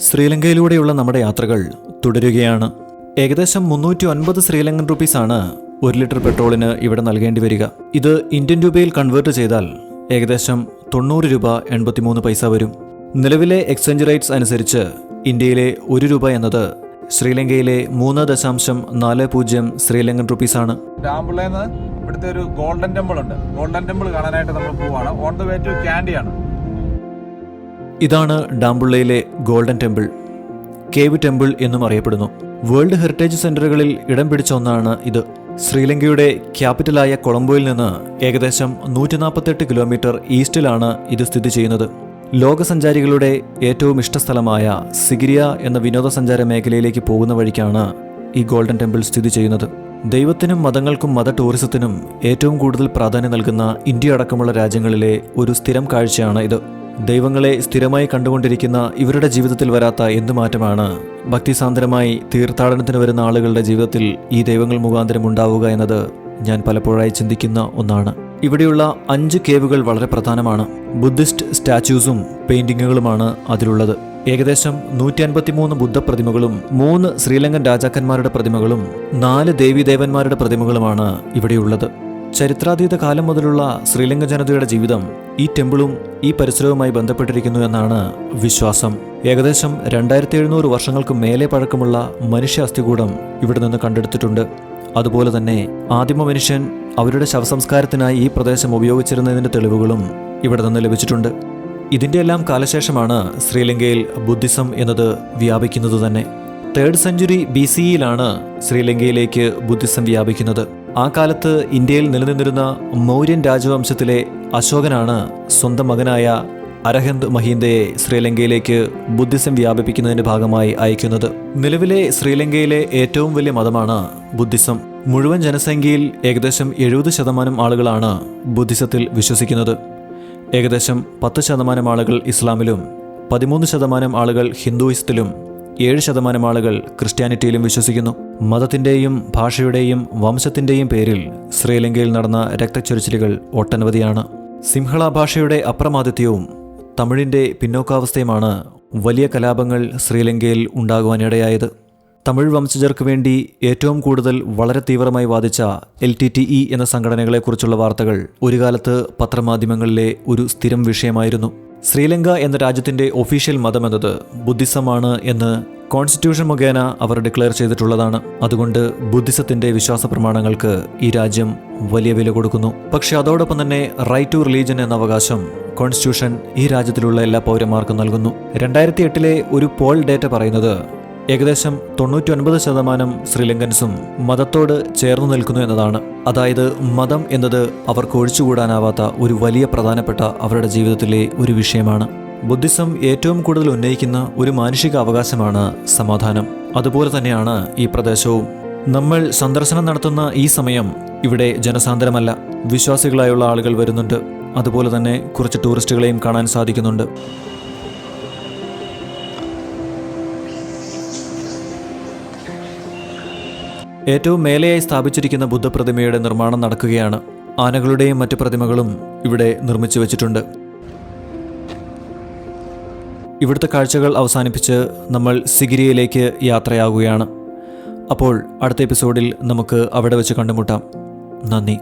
ശ്രീലങ്കയിലൂടെയുള്ള നമ്മുടെ യാത്രകൾ തുടരുകയാണ്. ഏകദേശം മുന്നൂറ്റി ഒൻപത് ശ്രീലങ്കൻ ആണ് ഒരു ലിറ്റർ പെട്രോളിന് ഇവിടെ നൽകേണ്ടി വരിക. ഇത് ഇന്ത്യൻ രൂപയിൽ കൺവേർട്ട് ചെയ്താൽ ഏകദേശം തൊണ്ണൂറ് രൂപ എൺപത്തിമൂന്ന് പൈസ വരും. നിലവിലെ എക്സ്ചേഞ്ച് റേറ്റ്സ് അനുസരിച്ച് ഇന്ത്യയിലെ ഒരു രൂപ എന്നത് ശ്രീലങ്കയിലെ മൂന്ന് ദശാംശം നാല് പൂജ്യം ശ്രീലങ്കൻ റുപ്പീസാണ് ആണ്. ഇവിടുത്തെ ഒരു ഗോൾഡൻ ടെമ്പിൾ ഉണ്ട്. ഗോൾഡൻ ടെമ്പിൾ കാണാനായിട്ട് നമ്മൾ പോവാണ്. ഓൺ ദ വേ ടു ക്യാൻഡിയാണ്. ഇതാണ് ഡാംബുള്ളയിലെ ഗോൾഡൻ ടെമ്പിൾ. കേവ് ടെമ്പിൾ എന്നും അറിയപ്പെടുന്നു. വേൾഡ് ഹെറിറ്റേജ് സെന്ററുകളിൽ ഇടം പിടിച്ച ഒന്നാണ് ഇത്. ശ്രീലങ്കയുടെ ക്യാപിറ്റലായ കൊളംബോയിൽ നിന്ന് ഏകദേശം നൂറ്റി നാൽപ്പത്തെട്ട് കിലോമീറ്റർ ഈസ്റ്റിലാണ് ഇത് സ്ഥിതി ചെയ്യുന്നത്. ലോകസഞ്ചാരികളുടെ ഏറ്റവും ഇഷ്ടസ്ഥലമായ സിഗിരിയ എന്ന വിനോദസഞ്ചാര മേഖലയിലേക്ക് പോകുന്ന വഴിക്കാണ് ഈ ഗോൾഡൻ ടെമ്പിൾ സ്ഥിതി ചെയ്യുന്നത്. ദൈവത്തിനും മതങ്ങൾക്കും മത ടൂറിസത്തിനും ഏറ്റവും കൂടുതൽ പ്രാധാന്യം നൽകുന്ന ഇന്ത്യ അടക്കമുള്ള രാജ്യങ്ങളിലെ ഒരു സ്ഥിരം കാഴ്ചയാണ് ഇത്. ദൈവങ്ങളെ സ്ഥിരമായി കണ്ടുകൊണ്ടിരിക്കുന്ന ഇവരുടെ ജീവിതത്തിൽ വരാത്ത എന്ത് മാറ്റമാണ്? ഭക്തിസാന്ദ്രമായി തീർത്ഥാടനത്തിന് വരുന്ന ആളുകളുടെ ജീവിതത്തിൽ ഈ ദൈവങ്ങൾ മുഖാന്തരം ഉണ്ടാവുക എന്നത് ഞാൻ പലപ്പോഴായി ചിന്തിക്കുന്ന ഒന്നാണ്. ഇവിടെയുള്ള അഞ്ച് കേവുകൾ വളരെ പ്രധാനമാണ്. ബുദ്ധിസ്റ്റ് സ്റ്റാച്യൂസും പെയിന്റിങ്ങുകളുമാണ് അതിലുള്ളത്. ഏകദേശം നൂറ്റി അൻപത്തിമൂന്ന് ബുദ്ധപ്രതിമകളും മൂന്ന് ശ്രീലങ്കൻ രാജാക്കന്മാരുടെ പ്രതിമകളും നാല് ദേവീദേവന്മാരുടെ പ്രതിമകളുമാണ് ഇവിടെയുള്ളത്. ചരിത്രാതീത കാലം മുതലുള്ള ശ്രീലങ്ക ജനതയുടെ ജീവിതം ഈ ടെമ്പിളും ഈ പരിസരവുമായി ബന്ധപ്പെട്ടിരിക്കുന്നു എന്നാണ് വിശ്വാസം. ഏകദേശം രണ്ടായിരത്തി എഴുന്നൂറ് വർഷങ്ങൾക്ക് മേലെ പഴക്കമുള്ള മനുഷ്യ അസ്ഥികൂടം ഇവിടെ നിന്ന് കണ്ടെടുത്തിട്ടുണ്ട്. അതുപോലെ തന്നെ ആദിമ മനുഷ്യൻ അവരുടെ ശവസംസ്കാരത്തിനായി ഈ പ്രദേശം ഉപയോഗിച്ചിരുന്നതിന്റെ തെളിവുകളും ഇവിടെ നിന്ന് ലഭിച്ചിട്ടുണ്ട്. ഇതിന്റെ എല്ലാം കാലശേഷമാണ് ശ്രീലങ്കയിൽ ബുദ്ധിസം എന്നത് വ്യാപിക്കുന്നത് തന്നെ. തേർഡ് സെഞ്ചുറി ബി സിയിലാണ് ശ്രീലങ്കയിലേക്ക് ബുദ്ധിസം വ്യാപിക്കുന്നത്. ആ കാലത്ത് ഇന്ത്യയിൽ നിലനിന്നിരുന്ന മൗര്യൻ രാജവംശത്തിലെ അശോകനാണ് സ്വന്തം മകനായ അരഹന്ത് മഹീന്ദയെ ശ്രീലങ്കയിലേക്ക് ബുദ്ധിസം വ്യാപിപ്പിക്കുന്നതിന്റെ ഭാഗമായി അയക്കുന്നത്. നിലവിലെ ശ്രീലങ്കയിലെ ഏറ്റവും വലിയ മതമാണ് ബുദ്ധിസം. മുഴുവൻ ജനസംഖ്യയിൽ ഏകദേശം എഴുപത് ശതമാനം ആളുകളാണ് ബുദ്ധിസത്തിൽ വിശ്വസിക്കുന്നത്. ഏകദേശം പത്ത് ശതമാനം ആളുകൾ ഇസ്ലാമിലും പതിമൂന്ന് ശതമാനം ആളുകൾ ഹിന്ദുയിസത്തിലും ഏഴ് ശതമാനം ആളുകൾ ക്രിസ്ത്യാനിറ്റിയിലും വിശ്വസിക്കുന്നു. മതത്തിന്റെയും ഭാഷയുടെയും വംശത്തിന്റെയും പേരിൽ ശ്രീലങ്കയിൽ നടന്ന രക്തച്ചൊരിച്ചിലുകൾ ഒട്ടനവധിയാണ്. സിംഹള ഭാഷയുടെ അപ്രമാദിത്യവും തമിഴിന്റെ പിന്നോക്കാവസ്ഥയുമാണ് വലിയ കലാപങ്ങൾ ശ്രീലങ്കയിൽ ഉണ്ടാകുവാനിടയായത്. തമിഴ് വംശജർക്ക് വേണ്ടി ഏറ്റവും കൂടുതൽ വളരെ തീവ്രമായി വാദിച്ച എൽ ടി ടി ഇ എന്ന സംഘടനകളെക്കുറിച്ചുള്ള വാർത്തകൾ ഒരു കാലത്ത് പത്രമാധ്യമങ്ങളിലെ ഒരു സ്ഥിരം വിഷയമായിരുന്നു. ശ്രീലങ്ക എന്ന രാജ്യത്തിന്റെ ഒഫീഷ്യൽ മതം എന്നത് ബുദ്ധിസമാണ് എന്ന് കോൺസ്റ്റിറ്റ്യൂഷൻ മുഖേന അവർ ഡിക്ലെയർ ചെയ്തിട്ടുള്ളതാണ്. അതുകൊണ്ട് ബുദ്ധിസത്തിന്റെ വിശ്വാസ പ്രമാണങ്ങൾക്ക് ഈ രാജ്യം വലിയ വില കൊടുക്കുന്നു. പക്ഷെ അതോടൊപ്പം തന്നെ റൈറ്റ് ടു റിലീജൻ എന്ന അവകാശം കോൺസ്റ്റിറ്റ്യൂഷൻ ഈ രാജ്യത്തിലുള്ള എല്ലാ പൗരന്മാർക്കും നൽകുന്നു. രണ്ടായിരത്തി എട്ടിലെ ഒരു പോൾ ഡേറ്റ പറയുന്നത് ഏകദേശം തൊണ്ണൂറ്റി ശതമാനം ശ്രീലങ്കൻസും മതത്തോട് ചേർന്നു നിൽക്കുന്നു എന്നതാണ്. അതായത് മതം എന്നത് അവർക്ക് ഒഴിച്ചുകൂടാനാവാത്ത ഒരു വലിയ പ്രധാനപ്പെട്ട അവരുടെ ജീവിതത്തിലെ ഒരു വിഷയമാണ്. ബുദ്ധിസം ഏറ്റവും കൂടുതൽ ഉന്നയിക്കുന്ന ഒരു മാനുഷിക അവകാശമാണ് സമാധാനം. അതുപോലെ തന്നെയാണ് ഈ പ്രദേശവും. നമ്മൾ സന്ദർശനം നടത്തുന്ന ഈ സമയം ഇവിടെ ജനസാന്ദ്രമല്ല. വിശ്വാസികളായുള്ള ആളുകൾ വരുന്നുണ്ട്. അതുപോലെ തന്നെ കുറച്ച് ടൂറിസ്റ്റുകളെയും കാണാൻ സാധിക്കുന്നുണ്ട്. ഏറ്റവും മേലെയായി സ്ഥാപിച്ചിരിക്കുന്ന ബുദ്ധപ്രതിമയുടെ നിർമ്മാണം നടക്കുകയാണ്. ആനകളുടെയും മറ്റു പ്രതിമകളും ഇവിടെ നിർമ്മിച്ചു വെച്ചിട്ടുണ്ട്. ഇവിടുത്തെ കാഴ്ചകൾ അവസാനിപ്പിച്ച് നമ്മൾ സിഗിരിയയിലേക്ക് യാത്രയാകുകയാണ് അപ്പോൾ അടുത്ത എപ്പിസോഡിൽ നമുക്ക് അവിടെ വെച്ച് കണ്ടുമുട്ടാം. നന്ദി.